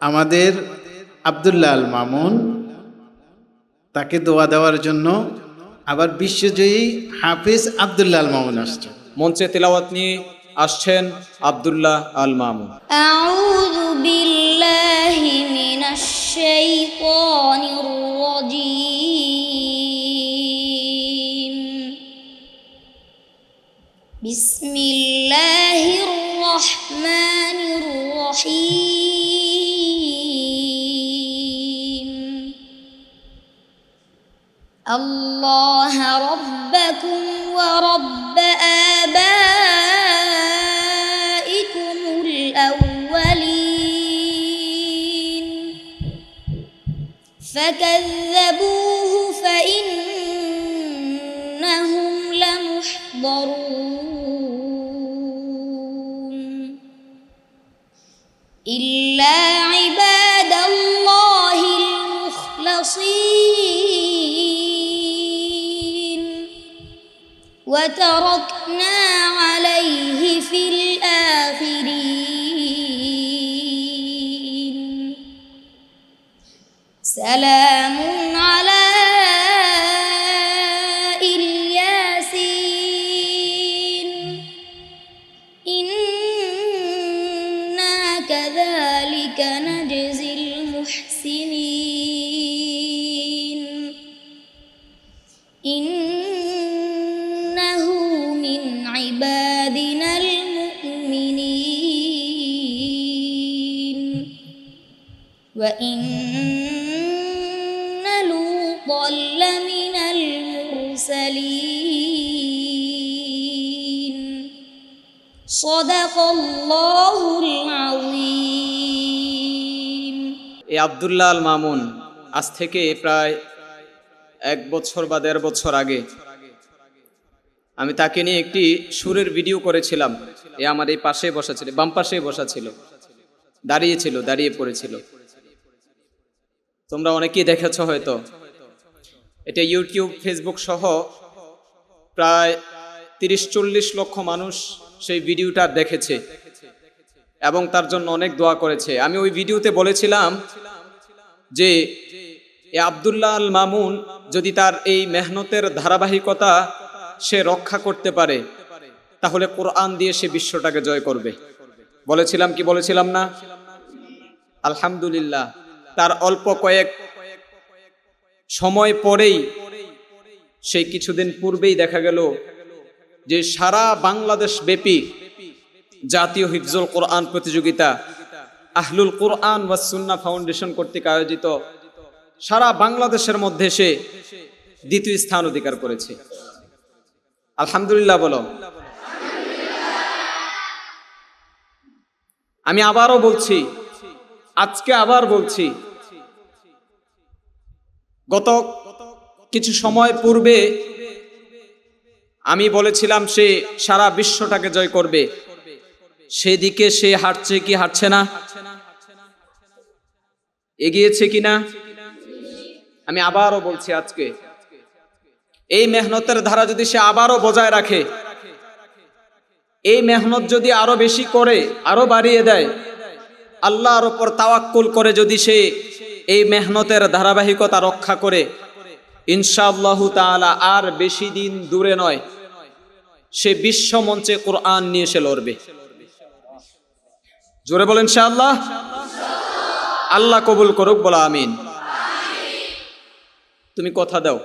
আমাদের আবদুল্লাহ আল মামুন তাকে দোয়া দেওয়ার জন্য আবার বিশ্বজয়ী হাফিজ আবদুল্লাহ আল মামুন আসছে। মঞ্চে তেলাওয়াত নিয়ে আসছেন আবদুল্লাহ আল মামুন। الله ربكم ورب آبائكم الأولين. فكذبوه فإنهم لمحضرون. إلا عباد الله المخلصين. وتركنا وإن لوطا لمن المرسلين صدق الله العظيم এই আব্দুল্লাহ আল মামুন আজ থেকে প্রায় এক বছর বা দেড় বছর আগে আমি তাকে নিয়ে একটি সুরের ভিডিও করেছিলাম এ আমার এই পাশে বসা ছিল বাম পাশে বসা ছিল দাঁড়িয়ে ছিল দাঁড়িয়ে পড়েছিল তোমরা অনেকেই দেখেছ হয়তো। এটা ইউটিউব, ফেসবুক সহ প্রায় তিরিশ চল্লিশ লক্ষ মানুষ সেই ভিডিওটা দেখেছে এবং তার জন্য অনেক দোয়া করেছে। আমি ওই ভিডিওতে বলেছিলাম যে আবদুল্লাহ আল মামুন যদি তার এই মেহনতের ধারাবাহিকতা সে রক্ষা করতে পারে, তাহলে কোরআন দিয়ে সে বিশ্বটাকে জয় করবে। বলেছিলাম কি বলেছিলাম না? আলহামদুলিল্লাহ। তার অল্প কয়েক সময় পরেই সেই কিছুদিন পূর্বেই দেখা গেল যে সারা বাংলাদেশ ব্যাপী জাতীয় হিফজুল কোরআন প্রতিযোগিতা আহলুল কোরআন বা সুন্না ফাউন্ডেশন কর্তৃক আয়োজিত সারা বাংলাদেশের মধ্যে সে দ্বিতীয় স্থান অধিকার করেছে। আলহামদুলিল্লাহ বলো। আমি আবারও বলছি, আজকে আবার বলছি গত কিছু সময় পূর্বে আমি বলেছিলাম সে সারা বিশ্বটাকে জয় করবে। সেদিকে সে হাঁটছে কি হাঁটছে না? এগিয়েছে কি না আমি আবারও বলছি আজকে, এই মেহনতের ধারা যদি সে আবারও বজায় রাখে, এই মেহনত যদি আরও বেশি করে, আরও বাড়িয়ে দেয়, আল্লাহর ওপর তাওয়াক্কুল করে যদি সে এই মেহনতের ধারাবাহিকতা রক্ষা করে ইনশাআল্লাহ তাআলা আর বেশি দিন দূরে নয়, সে বিশ্ব মঞ্চে কোরআন নিয়ে সে লড়বে। জোরে বলেন আল্লাহ আল্লাহ কবুল করুক বলা আমিন। তুমি কথা দাও।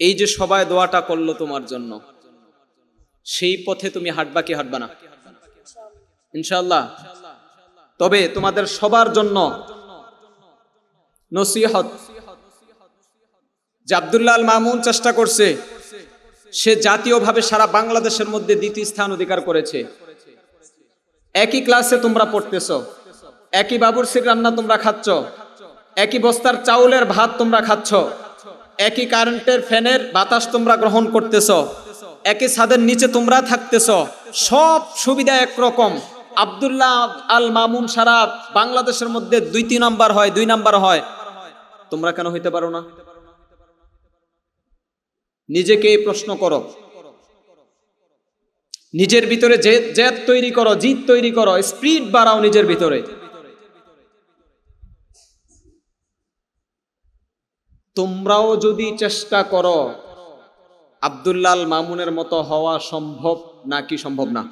এই যে সবাই দোয়াটা করল তোমার জন্য, সেই পথে তুমি হাঁটবা কি হাঁটবা না? ইনশাল্লাহ তবে তোমাদের সবার জন্য নসিহত। যে আব্দুল্লাহ মামুন চেষ্টা করছে, সে জাতীয়ভাবে সারা বাংলাদেশের মধ্যে দ্বিতীয় স্থান অধিকার করেছে। একই ক্লাসে তোমরা পড়তেছ, একই বাবুরসির রান্না তোমরা খাচ্ছ, একই বস্তার চাউলের ভাত তোমরা খাচ্ছ, একই কারেন্টের ফ্যানের বাতাস তোমরা গ্রহণ করতেছ, একই ছাদের নিচে তোমরা থাকতেছ, সব সুবিধা একরকম। আব্দুল্লাহ আল মামুন সারা বাংলাদেশের মধ্যে দুই তিন নাম্বার হয়, দুই নাম্বার হয়। তোমরা কেন হইতে পারো না? নিজেকে এই প্রশ্ন করো। নিজের ভিতরে জেদ তৈরি করো, জিদ তৈরি করো, স্পিড বাড়াও নিজের ভিতরে। তোমরাও যদি চেষ্টা করো আব্দুল্লাল মামুনের মতো হওয়া সম্ভব নাকি সম্ভব না?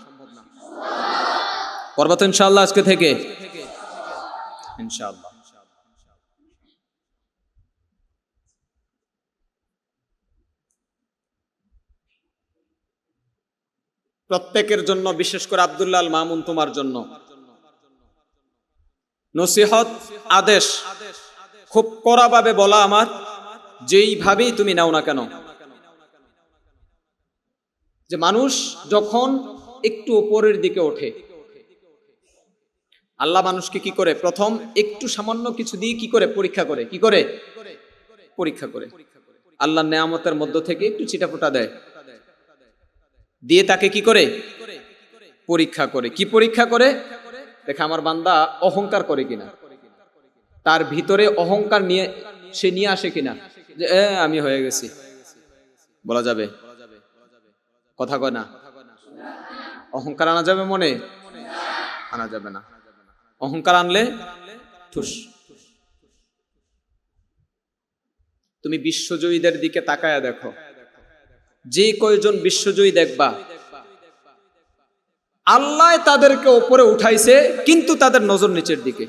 করব তো ইনশাল্লাহ আজকে থেকে। ইনশাআল্লাহ। প্রত্যেকের জন্য, বিশেষ করে আব্দুল্লাহ মামুন তোমার জন্য। নসিহত, আদেশ, খুব কড়াভাবে বলা আমার, যেইভাবেই তুমি নাও না কেন। যে মানুষ যখন একটু ওপরের দিকে ওঠে আল্লাহ মানুষকে কি করে? প্রথম একটু সামান্য কিছু দিয়ে কি করে? পরীক্ষা করে। কি করে? পরীক্ষা করে। আল্লাহ নেয়ামতের মধ্য থেকে একটু চিটাফোটা দেয়। দিয়ে তাকে কি করে? পরীক্ষা করে। কি পরীক্ষা করে? দেখে আমার বান্দা অহংকার করে কিনা। তার ভিতরে অহংকার নিয়ে সে নিয়ে আসে কিনা? যে আমি হয়ে গেছি। বলা যাবে? কথা কয় না? অহংকার আনা যাবে মনে? আনা যাবে না। অহংকার আনলে ঠুস। তুমি বিশ্বজয়ীদের দিকে তাকায়া দেখো। যে কয়জন বিশ্বজয়ী দেখবা। আল্লাহ তাদেরকে ওপরে উঠাইছে, কিন্তু তাদের নজর নিচের দিকে।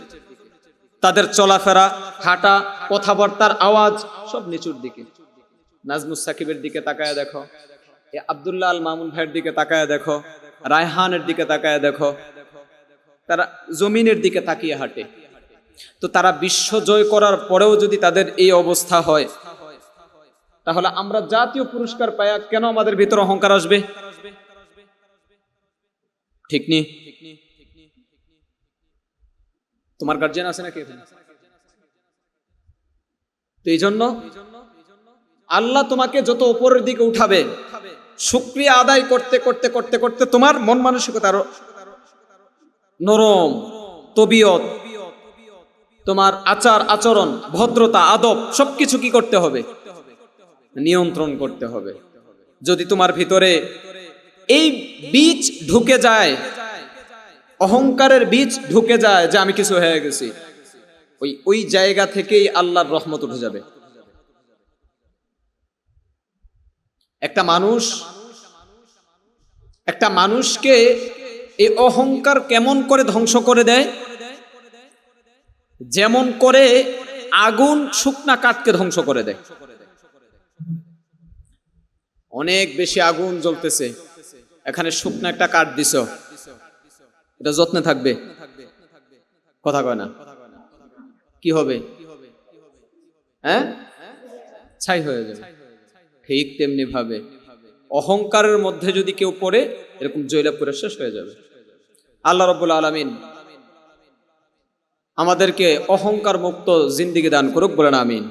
তাদের চলাফেরা, হাঁটা, কথাবার্তার আওয়াজ সব নিচুর দিকে। নাজমুস সাকিবের দিকে তাকায় দেখো। আব্দুল্লাহ আল মামুন ভাইয়ের দিকে তাকায় দেখো। রায়হানের দিকে তাকায় দেখো। তারা জমিনের দিকে তাকিয়ে হাঁটে। তো তারা বিশ্ব জয় করার পরেও যদি তাদের এই অবস্থা হয়, তাহলে আমরা জাতীয় পুরস্কার পায়া কেন আমাদের ভিতরে অহংকার আসবে? ঠিক নি? তোমার গার্জেন আছে নাকি? তো এই জন্য আল্লাহ তোমাকে যত উপরের দিকে উঠাবে, শুক্রিয়া আদায় করতে করতে করতে করতে তোমার মন মানসিকতা আরও নরম, তবিয়ত, তোমার আচার, আচরণ, ভদ্রতা, আদব, সবকিছু কি করতে হবে? নিয়ন্ত্রণ করতে হবে। যদি তোমার ভিতরে এই বীজ ঢুকে যায়, অহংকারের বীজ ঢুকে যায় যে আমি কিছু হয়ে গেছি, ওই ওই জায়গা থেকেই আল্লাহর রহমত উঠে যাবে। একটা মানুষ, একটা মানুষকে এই অহংকার কেমন করে ধ্বংস করে দেয়? যেমন করে আগুন শুকনা কাঠকে ধ্বংস করে দেয়। অনেক বেশি আগুন জ্বলতেছে। এখানে শুকনো একটা কাঠ দিছ। এটা যত্নে থাকবে। কথা কয় না। কি হবে? হ্যাঁ? ছাই হয়ে যাবে। ঠিক তেমনি ভাবে। অহংকারের মধ্যে যদি কেউ পড়ে, এরকম জৈলা পুরে শেষ হয়ে যাবে। আল্লাহ রব্বুল আলমিন আমাদেরকে অহংকার মুক্ত জিন্দিগি দান করুক বলেন আমিন।